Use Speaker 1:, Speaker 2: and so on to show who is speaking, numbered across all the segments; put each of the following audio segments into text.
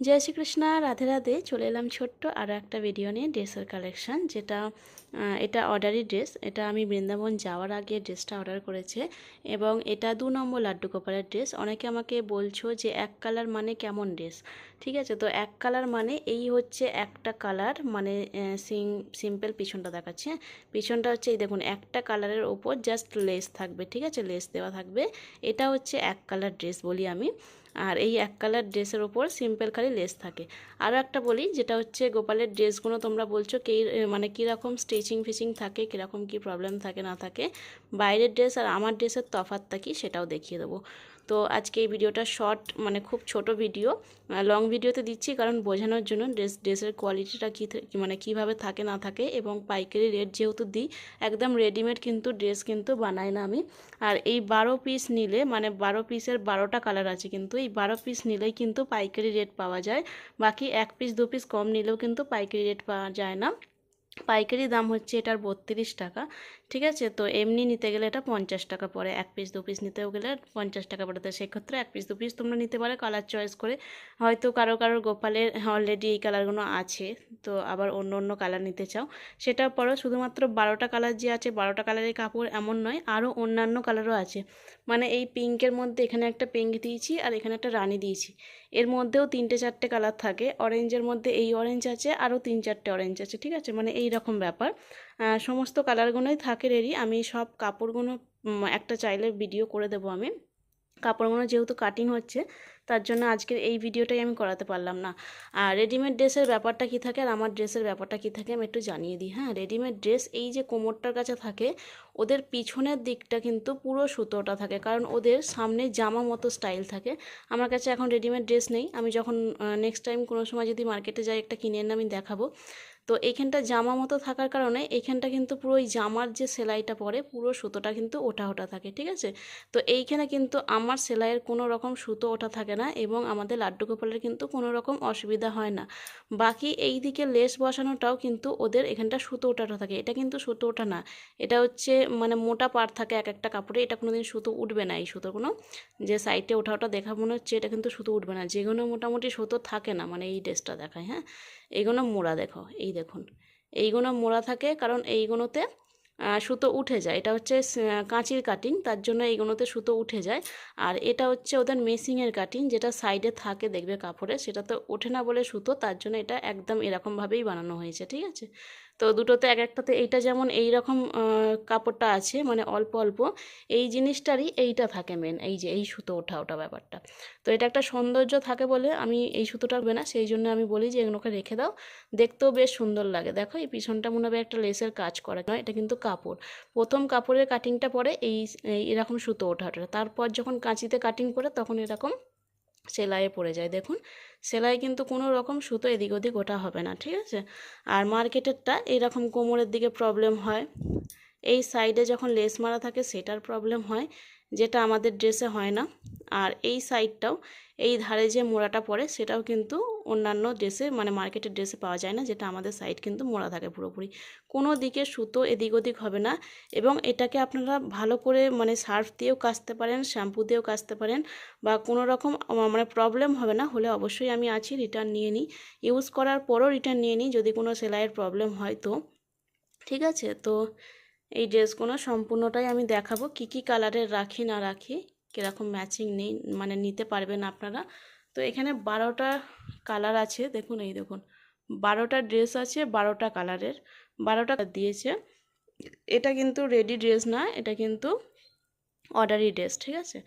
Speaker 1: জয় শ্রীকৃষ্ণ, রাধে রাধে। চলে এলাম ছোট্ট আরও একটা ভিডিও নিয়ে ড্রেসের কালেকশন যেটা এটা অর্ডারি ড্রেস এটা আমি বৃন্দাবন যাওয়ার আগে ড্রেসটা অর্ডার করেছে এবং এটা দু নম্বর লাড্ডু গোপালের ড্রেস অনেকে আমাকে বলছো যে এক কালার মানে কেমন ড্রেস ঠিক আছে, তো এক কালার মানে এই হচ্ছে একটা কালার মানে সিং সিম্পল পিছনটা দেখাচ্ছে হ্যাঁ? পিছনটা হচ্ছে এই দেখুন, একটা কালারের ওপর জাস্ট লেস থাকবে, ঠিক আছে? লেস দেওয়া থাকবে। এটা হচ্ছে এক কালার ড্রেস বলি আমি। আর এই এক কালার ড্রেসের ওপর সিম্পল খালি লেস থাকে। আরও একটা বলি, যেটা হচ্ছে গোপালের ড্রেসগুলো তোমরা বলছো কে মানে কীরকম স্টিচিং ফিচিং থাকে, কীরকম কী প্রবলেম থাকে না থাকে, বাইরের ড্রেস আর আমার ড্রেসের তফাতটা কি সেটাও দেখিয়ে দেবো। তো আজকে এই ভিডিওটা শর্ট মানে খুব ছোট ভিডিও। লং ভিডিওতে দিচ্ছি কারণ বোঝানোর জন্য ড্রেস, ড্রেসের কোয়ালিটিটা কী মানে কীভাবে থাকে না থাকে এবং পাইকারি রেট যেহেতু দিই, একদম রেডিমেড কিন্তু ড্রেস কিন্তু বানাই না আমি। আর এই বারো পিস নিলে মানে বারো পিসের বারোটা কালার আছে কিন্তু, এই বারো পিস নিলেই কিন্তু পাইকারি রেট পাওয়া যায়। বাকি এক পিস দু পিস কম নিলেও কিন্তু পাইকারি রেট পাওয়া যায় না। পাইকারি দাম হচ্ছে এটার বত্রিশ টাকা, ঠিক আছে? তো এমনি নিতে গেলে এটা পঞ্চাশ টাকা পড়ে, এক পিস দু পিস নিতেও গেলে পঞ্চাশ টাকা পড়ে। তো সেক্ষেত্রে এক পিস দু পিস তোমরা নিতে পারো কালার চয়েস করে। হয়তো কারও কারও গোপালের অলরেডি এই কালারগুলো আছে, তো আবার অন্য অন্য কালার নিতে চাও। সেটা পরও শুধুমাত্র বারোটা কালার যে আছে, বারোটা কালারের কাপড় এমন নয় আরও অন্যান্য কালারও আছে। মানে এই পিঙ্কের মধ্যে এখানে একটা পিঙ্ক দিয়েছি আর এখানে একটা রানি দিয়েছি। এর মধ্যেও তিনটে চারটে কালার থাকে। অরেঞ্জের মধ্যে এই অরেঞ্জ আছে আরও তিন চারটে অরেঞ্জ আছে, ঠিক আছে? মানে এই রকম ব্যাপার। সমস্ত কালারগুলোই থাকে রেডি। আমি সব কাপড়গুলো একটা চাইলে ভিডিও করে দেবো আমি। কাপড়গুলো যেহেতু কাটিং হচ্ছে, তার জন্য আজকের এই ভিডিওটাই আমি করাতে পারলাম না। আর রেডিমেড ড্রেসের ব্যাপারটা কী থাকে আর আমার ড্রেসের ব্যাপারটা কী থাকে আমি একটু জানিয়ে দিই। হ্যাঁ রেডিমেড ড্রেস এই যে কোমরটার কাছে থাকে, ওদের পিছনের দিকটা কিন্তু পুরো সুতোটা থাকে। কারণ ওদের সামনে জামা মতো স্টাইল থাকে। আমার কাছে এখন রেডিমেড ড্রেস নেই। আমি যখন নেক্সট টাইম কোনো সময় যদি মার্কেটে যাই, একটা কিনে এনে আমি দেখাবো। তো এইখানটা জামা মতো থাকার কারণে এইখানটা কিন্তু পুরো ওই জামার যে সেলাইটা পরে পুরো সুতোটা কিন্তু ওঠা ওঠা থাকে, ঠিক আছে? তো এইখানে কিন্তু আমার সেলাইয়ের কোনো রকম সুতো ওঠা থাকে না এবং আমাদের লাড্ডু গোপালের কিন্তু কোনো রকম অসুবিধা হয় না। বাকি এই দিকে লেস বসানোটাও কিন্তু ওদের এখানটা সুতো ওঠাটা থাকে। এটা কিন্তু সুতো ওঠা না। এটা হচ্ছে মানে মোটা পার থাকে এক একটা কাপড়ে। এটা কোনোদিন সুতো উঠবে না এই সুতোগুলো। যে সাইডে ওঠা ওঠা দেখা মনে হচ্ছে এটা কিন্তু সুতো উঠবে না। যে কোনো মোটামুটি সুতো থাকে না মানে এই ড্রেসটা দেখায় হ্যাঁ? এইগুলো মোড়া দেখো, এই দেখুন। এইগুলো মোড়া থাকে কারণ এইগুলোতে সুতো উঠে যায়। এটা হচ্ছে কাঁচির কাটিং তার জন্য এইগুলোতে সুতো উঠে যায়। আর এটা হচ্ছে ওদের মেসিংয়ের কাটিং যেটা সাইডে থাকে দেখবে কাপড়ে সেটা তো ওঠে না বলে সুতো, তার জন্য এটা একদম এরকমভাবেই বানানো হয়েছে, ঠিক আছে? তো দুটোতে এক একটাতে এইটা যেমন এই রকম কাপড়টা আছে মানে অল্প অল্প, এই জিনিসটারই এইটা থাকে মেন এই যে এই সুতো ওঠা, ওটা ব্যাপারটা। তো এটা একটা সৌন্দর্য থাকে বলে আমি এই সুতোটা হবে না, সেই জন্য আমি বলি যে এগুলোকে রেখে দাও, দেখতেও বেশ সুন্দর লাগে। দেখো, এই পিছনটা মনে হবে একটা লেসের কাজ করা, নয়, এটা কিন্তু কাপড়। প্রথম কাপড়ের কাটিংটা পরে এই এরকম সুতো ওঠা ওঠা তারপর যখন কাঁচিতে কাটিং করে তখন এরকম সেলাইয়ে পড়ে যায়। দেখুন, সেলাই কিন্তু কোনো রকম সুতো এদিক ওদিক ওটা হবে না, ঠিক আছে? আর মার্কেটেরটা এরকম কোমরের দিকে প্রবলেম হয়। এই সাইডে যখন লেস মারা থাকে সেটার প্রবলেম হয়, যেটা আমাদের ড্রেসে হয় না। আর এই সাইডটাও এই ধারে যে মোড়াটা পড়ে সেটাও কিন্তু অন্যান্য ড্রেসে মানে মার্কেটের ড্রেসে পাওয়া যায় না, যেটা আমাদের সাইড কিন্তু মোড়া থাকে পুরোপুরি। কোনো দিকে সুতো এদিক ওদিক হবে না এবং এটাকে আপনারা ভালো করে মানে সার্ফ দিয়েও কাচতে পারেন শ্যাম্পু দিয়েও কাচতে পারেন বা কোনো রকম মানে প্রবলেম হবে না। হলে অবশ্যই আমি আছি রিটার্ন নিয়ে নিই। ইউজ করার পরও রিটার্ন নিয়ে নিই যদি কোনো সেলাইয়ের প্রবলেম হয় তো। ঠিক আছে? তো এই ড্রেসগুলো সম্পূর্ণটাই আমি দেখাবো। কি কি কালারের রাখি, না রাখি, কীরকম ম্যাচিং নেই মানে নিতে পারবেন আপনারা। তো এখানে বারোটা কালার আছে, দেখুন এই দেখুন। বারোটা ড্রেস আছে, বারোটা কালারের বারোটা দিয়েছে। এটা কিন্তু রেডি ড্রেস না, এটা কিন্তু অর্ডারি ড্রেস ঠিক আছে?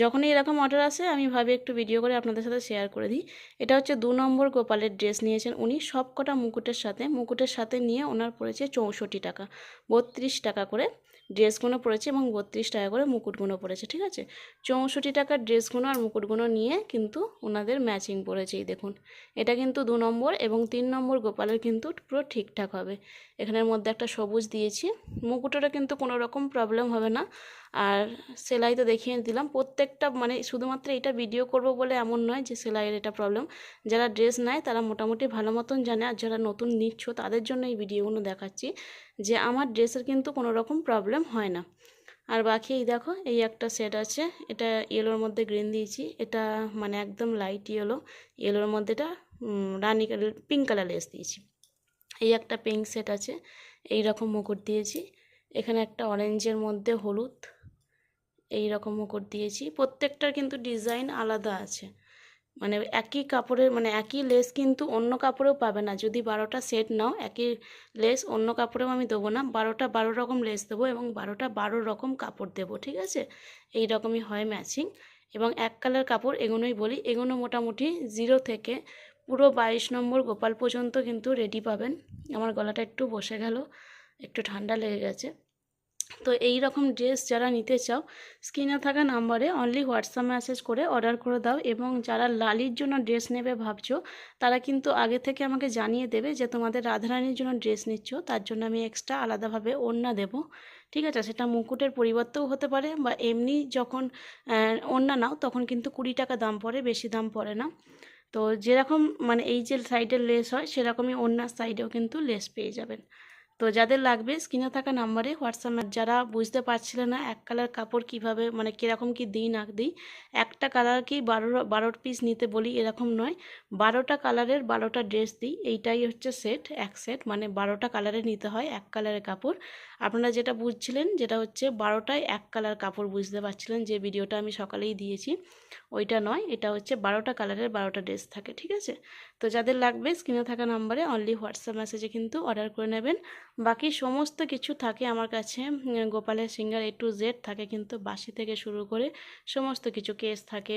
Speaker 1: যখনই এরকম অর্ডার আসে, আমি ভাবি একটু ভিডিও করে আপনাদের সাথে শেয়ার করে দিই। এটা হচ্ছে দু নম্বর গোপালের ড্রেস নিয়েছেন উনি। সব কটা মুকুটের সাথে মুকুটের সাথে নিয়ে ওনার পড়েছে চৌষট্টি টাকা। বত্রিশ টাকা করে ড্রেসগুলো পড়েছে এবং বত্রিশ টাকা করে মুকুটগুলো পড়েছে, ঠিক আছে? চৌষট্টি টাকার ড্রেসগুলো আর মুকুটগুলো নিয়ে কিন্তু ওনাদের ম্যাচিং পড়েছে, এই দেখুন। এটা কিন্তু দু নম্বর এবং তিন নম্বর গোপালের কিন্তু পুরো ঠিকঠাক হবে। এখানের মধ্যে একটা সবুজ দিয়েছি। মুকুটেরও কিন্তু কোনো রকম প্রবলেম হবে না। আর সেলাই তো দেখিয়ে দিলাম। প্রত্যেকটা মানে শুধুমাত্র এটা ভিডিও করব বলে এমন নয় যে সেলাইয়ের এটা প্রবলেম যারা ড্রেস নেয় তারা মোটামুটি ভালো মতন জানে আর যারা নতুন নিচ্ছ তাদের জন্য এই ভিডিওগুলো দেখাচ্ছি যে আমার ড্রেসের কিন্তু কোনো রকম প্রবলেম হয় না। আর বাকি এই দেখো, এই একটা সেট আছে। এটা ইয়েলোর মধ্যে গ্রিন দিয়েছি। এটা মানে একদম লাইট ইয়েলো ইয়েলোর মধ্যে এটা rani colour pink colour lace দিয়েছি। এই একটা পিঙ্ক সেট আছে। এই রকম মুকুট দিয়েছি। এখানে একটা অরেঞ্জের মধ্যে হলুদ। এই রকম মুকুট দিয়েছি। প্রত্যেকটার কিন্তু ডিজাইন আলাদা আছে। মানে একই কাপড়ের মানে একই লেস কিন্তু অন্য কাপড়েও পাবে না। যদি বারোটা সেট নাও, একই লেস অন্য কাপড়েও আমি দেবো না। বারোটা বারো রকম লেস দেবো এবং বারোটা বারো রকম কাপড় দেবো, ঠিক আছে? এই রকমই হয় ম্যাচিং এবং এক কালার কাপড় এগুলোই বলি। এগুলো মোটামুটি জিরো থেকে পুরো বাইশ নম্বর গোপাল পর্যন্ত কিন্তু রেডি পাবেন। আমার গলাটা একটু বসে গেল, একটু ঠান্ডা লেগে গেছে। তো এই রকম ড্রেস যারা নিতে চাও স্ক্রিনে থাকা নাম্বারে অনলি হোয়াটসঅ্যাপ মেসেজ করে অর্ডার করে দাও এবং যারা লালির জন্য ড্রেস নেবে ভাবছ, তারা কিন্তু আগে থেকে আমাকে জানিয়ে দেবে যে তোমাদের রাধারানীর জন্য ড্রেস নিচ্ছ, তার জন্য আমি এক্সট্রা আলাদাভাবে ওড়না দেবো। ঠিক আছে? সেটা মুকুটের পরিবর্তেও হতে পারে বা এমনি যখন ওড়না নাও, তখন কিন্তু কুড়ি টাকা দাম পড়ে, বেশি দাম পড়ে না। তো যেরকম মানে এই যে সাইডের লেস হয়, সেরকমই অন্যার সাইডেও কিন্তু লেস পেয়ে যাবেন। তো যাদের লাগবে স্ক্রিনে থাকা নাম্বারে হোয়াটসঅ্যাপে যারা বুঝতে পারছিলেন না এক কালার কাপড় কীভাবে মানে কীরকম কি দিই না দিই, একটা কালারকেই বারো বারোর পিস নিতে বলি এরকম নয়। বারোটা কালারের বারোটা ড্রেস দিই, এইটাই হচ্ছে সেট এক সেট মানে বারোটা কালারের নিতে হয় এক কালারের কাপড়। আপনারা যেটা বুঝছিলেন, যেটা হচ্ছে বারোটায় এক কালার কাপড় বুঝতে পারছিলেন, যে ভিডিওটা আমি সকালেই দিয়েছি। ওইটা নয়, এটা হচ্ছে বারোটা কালারের বারোটা ড্রেস থাকে, ঠিক আছে? তো যাদের লাগবে স্ক্রিনে থাকা নাম্বারে অনলি হোয়াটসঅ্যাপ মেসেজে কিন্তু অর্ডার করে নেবেন। বাকি সমস্ত কিছু থাকে আমার কাছে গোপালের সিঙ্গার এ টু জেড থাকে কিন্তু বাসি থেকে শুরু করে সমস্ত কিছু, কেস থাকে,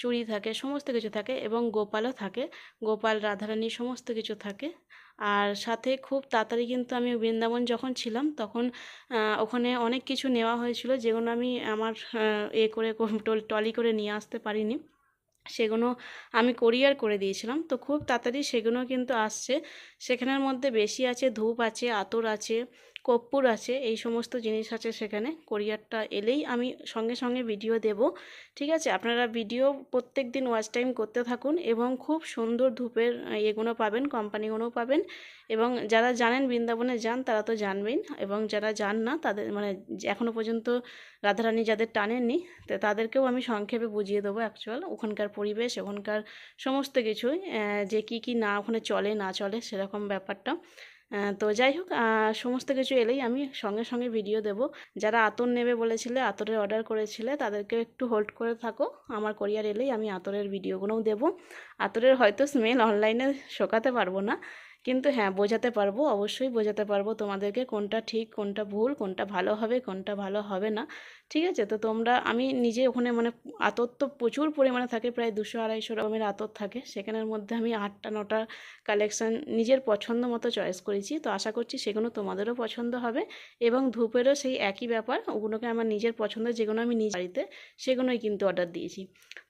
Speaker 1: চুড়ি থাকে, সমস্ত কিছু থাকে এবং গোপালও থাকে। গোপাল, রাধারানী সমস্ত কিছু থাকে। আর সাথে খুব তাড়াতাড়ি কিন্তু আমি বৃন্দাবন যখন ছিলাম তখন ওখানে অনেক কিছু নেওয়া হয়েছিল যেগুলো আমি আমার এ করে টলি করে নিয়ে আসতে পারিনি। সেগুলো আমি কোরিয়ার করে দিয়েছিলাম। তো খুব তাড়াতাড়ি সেগুলো কিন্তু আসছে। সেখানের মধ্যে বেশি আছে, ধূপ আছে, আতর আছে, কর্পূর আছে, এই সমস্ত জিনিস আছে সেখানে। কোরিয়ারটা এলেই আমি সঙ্গে সঙ্গে ভিডিও দেব। ঠিক আছে? আপনারা ভিডিও প্রত্যেক দিন ওয়াচ টাইম করতে থাকুন এবং খুব সুন্দর ধূপের এগুলো পাবেন কোম্পানিগুলোও পাবেন। এবং যারা জানেন বৃন্দাবনে যান, তারা তো জানবেন এবং যারা যান না, তাদের মানে এখনও পর্যন্ত রাধারানী যাদের টানেননি তাদেরকেও আমি সংক্ষেপে বুঝিয়ে দেবো অ্যাকচুয়াল ওখানকার পরিবেশ, ওখানকার সমস্ত কিছুই যে কি কি না ওখানে চলে, না চলে সেরকম ব্যাপারটা। তো যাই হোক সমস্ত কিছু এলেই আমি সঙ্গে সঙ্গে ভিডিও দেব। যারা আতর নেবে বলেছিলে, আতরের অর্ডার করেছিলে তাদেরকে একটু হোল্ড করে থাকো। আমার কোরিয়ার এলেই আমি আতরের ভিডিওগুলোও দেব। আতরের হয়তো স্মেল অনলাইনে শোকাতে পারব না। কিন্তু হ্যাঁ বোঝাতে পারব, অবশ্যই বোঝাতে পারব তোমাদেরকে কোনটা ঠিক, কোনটা ভুল, কোনটা ভালো হবে, কোনটা ভালো হবে না। ঠিক আছে? তো তোমরা, আমি নিজে ওখানে মানে আতর তো প্রচুর পরিমাণে থাকে, প্রায় দুশো, আড়াইশো রকমের আতর থাকে। সেখানের মধ্যে আমি আটটা, নটা কালেকশান নিজের পছন্দ মতো চয়েস করেছি। তো আশা করছি সেগুলো তোমাদেরও পছন্দ হবে এবং ধূপেরও সেই একই ব্যাপার, ওগুলোকে আমার নিজের পছন্দ, যেগুলো আমি নিজ বাড়িতে, সেগুলোই কিন্তু অর্ডার দিয়েছি।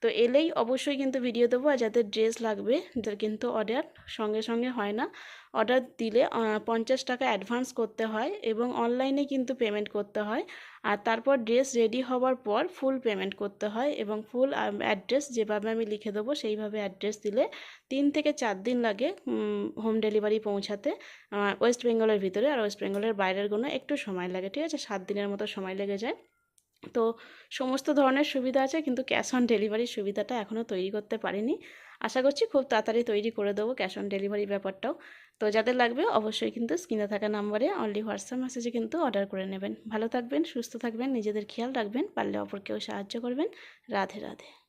Speaker 1: তো এলেই অবশ্যই কিন্তু ভিডিও দেবো আর যাদের ড্রেস লাগবে যাদের কিন্তু অর্ডার সঙ্গে সঙ্গে হয় না। অর্ডার দিলে পঞ্চাশ টাকা অ্যাডভান্স করতে হয় এবং অনলাইনে কিন্তু পেমেন্ট করতে হয়। আর তারপর ড্রেস রেডি হওয়ার পর ফুল পেমেন্ট করতে হয় এবং ফুল অ্যাড্রেস যেভাবে আমি লিখে দেবো সেইভাবে অ্যাড্রেস দিলে তিন থেকে চার দিন লাগে হোম ডেলিভারি পৌঁছাতে। ওয়েস্ট বেঙ্গলের ভিতরে আর ওয়েস্ট বেঙ্গলের বাইরের কোনো একটু সময় লাগে, ঠিক আছে? সাত দিনের মতো সময় লেগে যায়। তো সমস্ত ধরনের সুবিধা আছে, কিন্তু ক্যাশ অন ডেলিভারির সুবিধাটা এখনও তৈরি করতে পারিনি। আশা করছি খুব তাড়াতাড়ি তৈরি করে দেবো ক্যাশ অন ডেলিভারি ব্যাপারটাও। তো যাদের লাগবে অবশ্যই কিন্তু স্ক্রিনে থাকা নাম্বারে অনলি হোয়াটসঅ্যাপ মেসেজে কিন্তু অর্ডার করে নেবেন। ভালো থাকবেন, সুস্থ থাকবেন, নিজেদের খেয়াল রাখবেন, পারলে অপরকেও সাহায্য করবেন। রাধে রাধে।